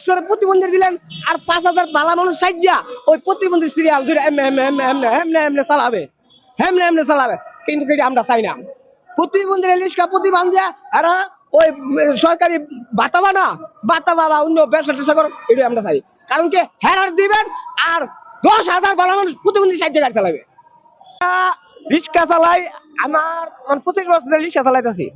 একশো প্রতিবন্ধী দিলেন আর পাঁচ হাজার বালা মানুষ সাইজা ওই প্রতিবন্ধী সিরিয়াল ধরে এমনে এমনে এমনে এমনে এমনে এমনে চালাবে। এমনে এমনে চালাবে। কিন্তু সেটা আমরা চাই না। প্রতিবন্ধীর লিস্কা প্রতিবন্ধী আর ওই সরকারি বাতা বানা বাতা বাবা অন্য ব্যবসা টেসা করো, এটাই আমরা চাই। কারণ কি হেরার দিবেন, আর দশ হাজার বালা মানুষ প্রতিবন্ধী সাইজ গাড়ি চালাবে। রিক্সা চালাই, আমার পঁচিশ বছর রিক্সা চালাইতেছি।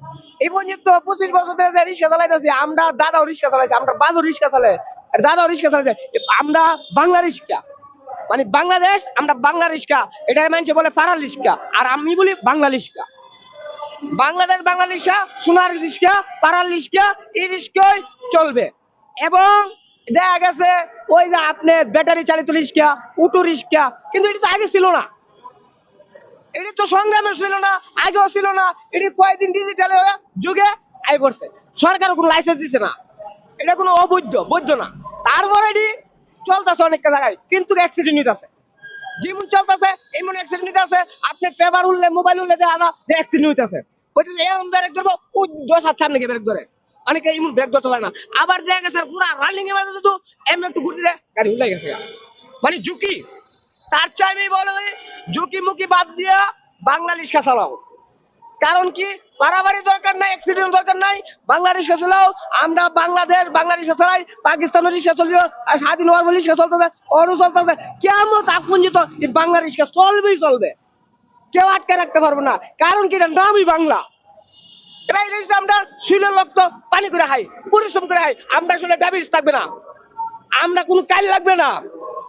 এই পর্যন্ত পঁচিশ বছর ধরে রিক্সা চালাইতেছি, আমরা দাদাও রিক্সা চালাইছি, আমরা রিক্সা চালাই দাদাও রিক্সা চালাইছে আমরা বাংলা রিক্সা। মানে বাংলাদেশ, আমরা বাংলা রিক্সা মানছে বলে পাড়ার রিক্সা, আর আমি বলি বাংলা রিক্সা। বাংলাদেশ বাংলা রিক্সা, সোনার রিক্সা, পাড়ার রিক্সা, এই রিক্সাই চলবে। এবং দেখা গেছে, ওই যে আপনার ব্যাটারি চালিত রিক্সা উটো রিক্সা, কিন্তু এটা তো আগে ছিল না। তো সংগ্রামে ছিল না, আগেও ছিল না, এটি কয়েকদিন ডিজিটাল যুগে আই পড়ছে। সরকার কোনো লাইসেন্স দিছে না। এটা কোনো অবৈধ, বৈধ না। তারপরে এটি চলতেছে অনেক জায়গায়, কিন্তু অ্যাক্সিডেন্ট নিতেছে যেমন চলতেছে, এমন অ্যাক্সিডেন্ট নিতেছে আপনি পেপার উঠলে মোবাইল উঠলে দেখা না যে অ্যাক্সিডেন্ট হইতেছে হইতেছে এমন ব্রেক ধরবো ওই দশ ব্রেক ধরে। অনেকে এমন ব্রেক ধরতে পারে না। আবার দেখা গেছে, পুরা রানিং শুধু একটু ঘুরতে দেয়, গাড়ি উল্লে গেছে মানে ঝুঁকি। তার চাই আমি বলে ঝুঁকি মুখি বাদ দিয়া বাংলা কারণ কি? দরকার নাই দরকার নাই। আমরা বাংলাদেশ স্বাধীন হওয়ার চলতেছে কেমন চলবেই চলবে। কেউ আটকে রাখতে পারব না। কারণ কি? নামই বাংলা। আমরা পানি করে পরিশ্রম করে আমরা থাকবে না। আমরা কোনো কাল লাগবে না।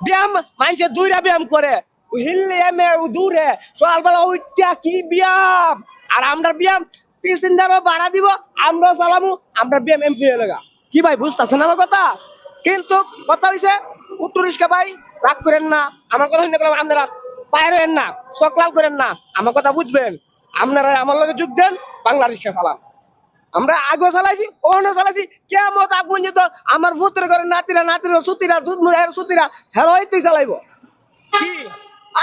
ব্যায়াম, মানুষের দুইটা ব্যায়াম করে। হিললে এমে দূরে সকালবেলা ওইটা কি ব্যায়াম? আর আমরা ব্যায়াম প্যাসেঞ্জারও ভাড়া দিব আমরা চালামু, আমরা ব্যায়াম এমপি হয়ে লাগা। কি ভাই, বুঝতেছেন আমার কথা? কিন্তু কথা হইছে উত্তর রিস্কা ভাই, রাগ করেন না। আমার কথা শুনে গেলাম আপনারা পায়ের না চকলাল করেন না, আমার কথা বুঝবেন। আপনারা আমার লগে যোগ দেন, বাংলা রিক্সা চালান। আমরা আগে চালাইছি ওখানে চালাইছি কেমন আগুন যেত আমার পুত্র করে নাতিরা নাতিরা সুতিরা সুতিরা হেরোই তুই চালাইব। কি?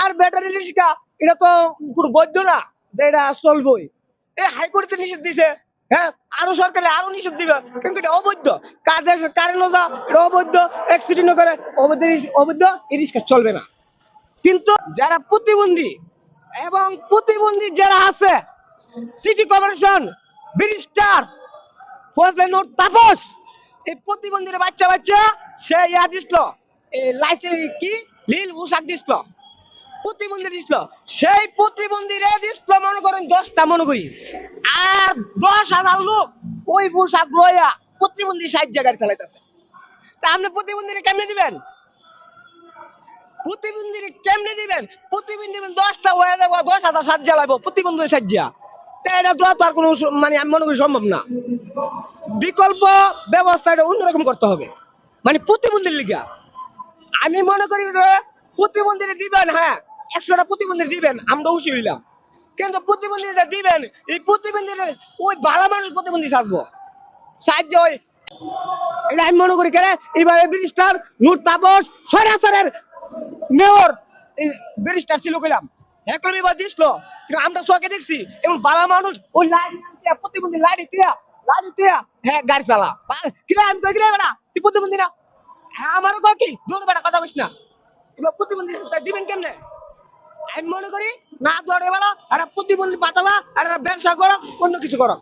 আর ব্যাটারি রিক্সা এটা তো কোনো বৈধ না যে এটা চলবই। এই হাইকোর্টে নিষেধ দিছে হ্যাঁ? আরও সরকারে আরও নিষেধ দিবে, কিন্তু এটা অবৈধ। কাজের কারেন্ট যা, এটা অবৈধ অ্যাক্সিডেন্ট করে, অবৈধ অবৈধ, এই রিক্সা চলবে না। কিন্তু যারা প্রতিবন্ধী এবং প্রতিবন্ধী যারা আছে সিটি কর্পোরেশন ব্রিস্টার ফজলে নোট তাপস, এই প্রতিবন্ধীর বাচ্চা বাচ্চা সে ইয়া দিছিল, এই লাইসেন্স কি? লীল পোশাক দিছিল। প্রতিবন্ধী দিছিল। সেই প্রতিবন্ধীরে দিছিল, মনে করেন দশটা মনে করি। আর দশ হাজার লোক ওই পোশাক লইয়া প্রতিবন্ধী ষাট জায়গায় চালাইতেছে। তা আপনি প্রতিবন্ধীরে কেমনে দিবেন? প্রতিবন্ধীরে কেমনে দিবেন? প্রতিবন্ধী দশটা হয়ে যাব দশ হাজার সাত জ্বালাবো প্রতিবন্ধী সাজ্জা তা এটা দেওয়া তো আর কোনো মানে আমি মনে করি সম্ভব না। বিকল্প ব্যবস্থাটা অন্যরকম করতে হবে। মানে প্রতিবন্ধীর লিগা। আমি মনে করি যে প্রতিবন্ধী দিবেন হ্যাঁ একশোটা প্রতিবন্ধী দিবেন, আমরা খুশি হইলাম। কিন্তু প্রতিবন্ধী দিবেন, এই প্রতিবন্ধী ওই ভালো মানুষ প্রতিবন্ধী সাজবো। সাহায্য ওই এটা আমি মনে করি, কেন? এইভাবে ব্রিস্টার নূর তাপস সরাসরের মেয়র ব্রিস্টার ছিল কইলাম। একদম এবার দিছিল আমরা চোখে দেখছি, এবং বাবা মানুষ ওই দিয়া, প্রতিবন্ধী লাইন দিয়া লাইন দিয়া হ্যাঁ গাড়ি চালা। কিরা আমি কই কিরা বেটা? তুই প্রতিবন্ধী না? হ্যাঁ আমারও কয় কি? দূর বেটা, কথা বলিস না। এবার প্রতিবন্ধী দিবেন কেমনে? আমি মনে করি, না দৌড়ে বেলা, আর প্রতিবন্ধী পাতাবা আর ব্যবসা করো অন্য কিছু করো।